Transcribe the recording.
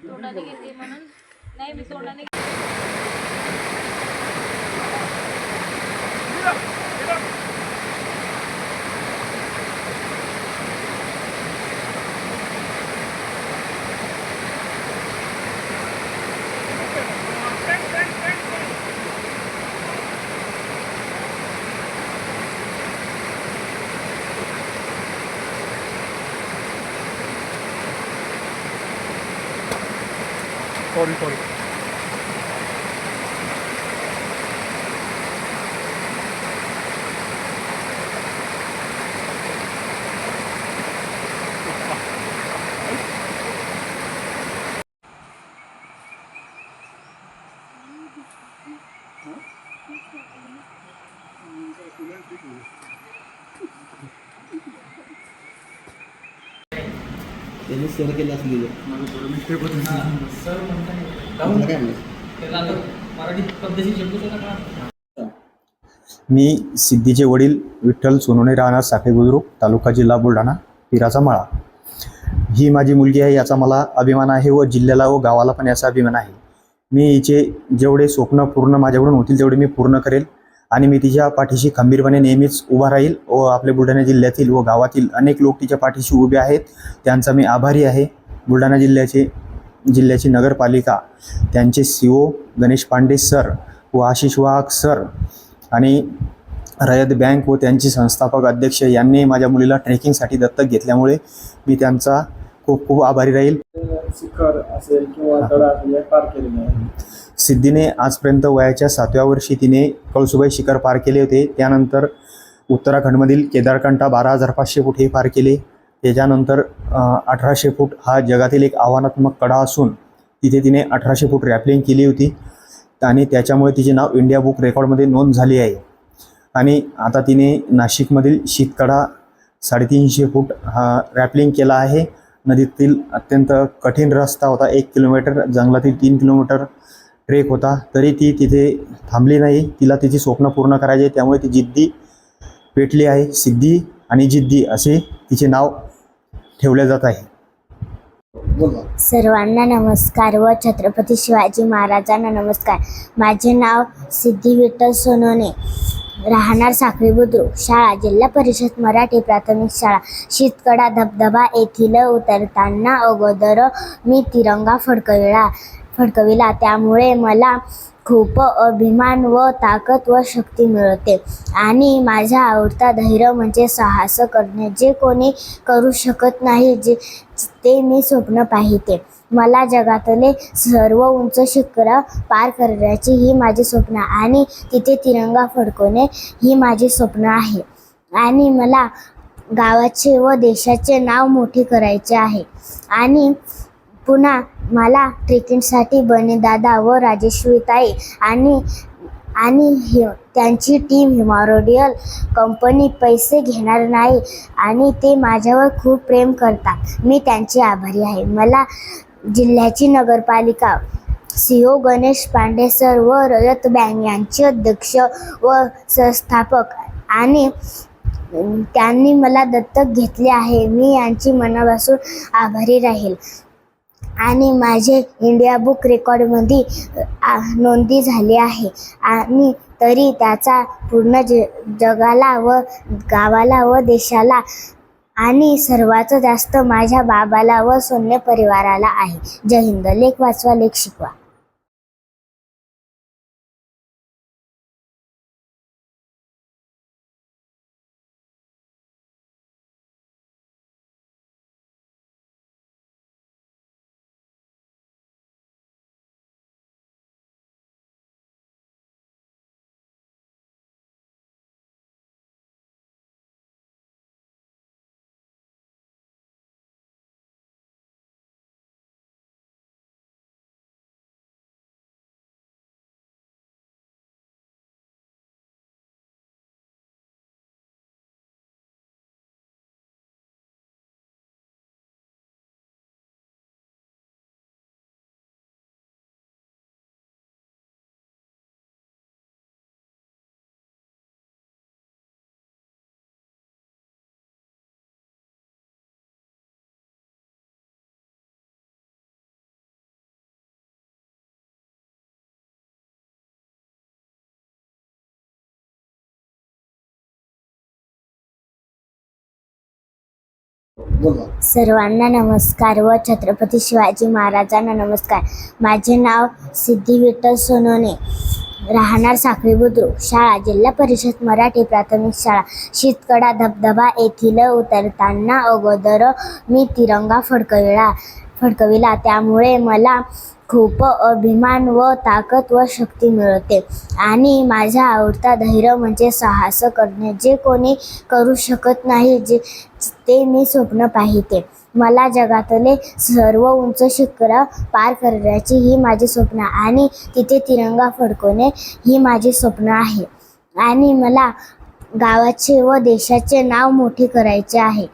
तोंडाने घेते म्हणून नाही मी तोंडाने सॉरी सॉरी त्यांनी सर केलं असलेलं मी सिद्धीचे वडील विठ्ठल सोनवणे राहणार साखरे बुद्रुक तालुका जिल्हा बुलढाणा पिराचा माळा. ही माझी मुलगी आहे याचा मला अभिमान आहे व जिल्ह्याला व गावाला पण याचा अभिमान आहे. मी हिचे जेवढे स्वप्न पूर्ण माझ्याकडून होतील तेवढे मी पूर्ण करेल. आणि मी तिच्या पाठीशी खंबीरपणे नेहमीच उभा राहील. व आपल्या बुलढाणा जिल्ह्यातील व गावातील अनेक लोक तिच्या पाठीशी उभे आहेत. त्यांचा मी आभारी आहे. बुलढाणा जिल्ह्याचे जिल्ह्याची नगरपालिका त्यांचे C O Ganesh Pande sir व आशिष वाघ सर आणि रयत बँक व त्यांचे संस्थापक अध्यक्ष यांनी माझ्या मुलीला ट्रेकिंगसाठी दत्तक घेतल्यामुळे मी त्यांचा खूप खूप आभारी राहील. शिखर असेल किंवा तळा असेल पार केलेले आहे सिद्धीने आजपर्यंत वयाच्या सातव्या वर्षी तिने कळसुबाई शिखर पार केले होते. त्यानंतर उत्तराखंडमधील केदारकंठा बारा हजार पाचशे फूट हे पार केले. त्याच्यानंतर अठराशे फूट हा जगातील एक आव्हानात्मक कडा असून तिथे तिने अठराशे फूट रॅपलिंग केली होती आणि त्याच्यामुळे तिचे नाव इंडिया बुक रेकॉर्डमध्ये नोंद झाली आहे. आणि आता तिने नाशिकमधील शीतकडा साडेतीनशे फूट हा रॅपलिंग केला आहे. नदीतील अत्यंत कठीण रस्ता होता. एक किलोमीटर जंगलातील तीन किलोमीटर ट्रेक होता. तरी ती तिथे थांबली नाही. तिला तिची स्वप्न पूर्ण करायचे. त्यामुळे ती जिद्दी पेटली आहे. सिद्धी आणि जिद्दी असे तिचे नाव ठेवले जात आहे. सर्वांना नमस्कार व छत्रपती शिवाजी महाराजांना नमस्कार. माझे नाव सिद्धी विठ्ठल सोनोने. राहणार साखळी बुद्रुक. शाळा जिल्हा परिषद मराठी प्राथमिक शाळा. शीतकडा धबधबा येथील उतरताना अगोदर मी तिरंगा फडकविला फडकविला. त्यामुळे मला खूप अभिमान व ताकद व शक्ती मिळते. आणि माझा आवडता धैर्य म्हणजे साहस करणे. जे कोणी करू शकत नाही जे ते मी स्वप्न पाहिते. मला जगातले सर्व उंच शिखर पार करण्याची ही माझी स्वप्न आणि तिथे तिरंगा फडकवणे ही माझी स्वप्न आहे. आणि मला गावाचे व देशाचे नाव मोठे करायचे आहे. आणि पुन्हा मला ट्रेकिंगसाठी बनेदादा व राजेश्वरीताई आणि आणि हि त्यांची टीम हिमारोडियल कंपनी पैसे घेणार नाही आणि ते माझ्यावर खूप प्रेम करतात. मी त्यांचे आभारी आहे. मला जिल्ह्याची नगरपालिका C O Ganesh Pande sir व रयत बँक यांचे अध्यक्ष व संस्थापक आणि त्यांनी मला दत्तक घेतले आहे. मी यांची मनापासून आभारी राहील. आणि माझे इंडिया बुक रेकॉर्डमध्ये नोंदी झाली आहे. आणि तरी त्याचा पूर्ण ज जगाला व गावाला व देशाला आणि सर्वात जास्त माझ्या बाबाला व सोन्य परिवाराला आहे. जय हिंद. लेख वाचवा लेख शिकवा. सर्वांना नमस्कार व छत्रपती शिवाजी महाराजांना नमस्कार. माझे नाव सिद्धी विठ्ठल सोनोने. राहणार साखळी बुद्रुक शाळा जिल्हा परिषद मराठी प्राथमिक शाळा. शीतकडा धबधबा येथील उतरताना अगोदर मी तिरंगा फडकविला फडकविला. त्यामुळे मला खूप अभिमान व ताकद व शक्ती मिळते. आणि माझा आवडता धैर्य म्हणजे साहस करणे. जे कोणी करू शकत नाही जे ते मी स्वप्न पाहिते. मला जगातले सर्व उंच शिखर पार करण्याची ही माझी स्वप्न आणि तिथे तिरंगा फडकवणे ही माझी स्वप्न आहे. आणि मला गावाचे व देशाचे नाव मोठे करायचे आहे.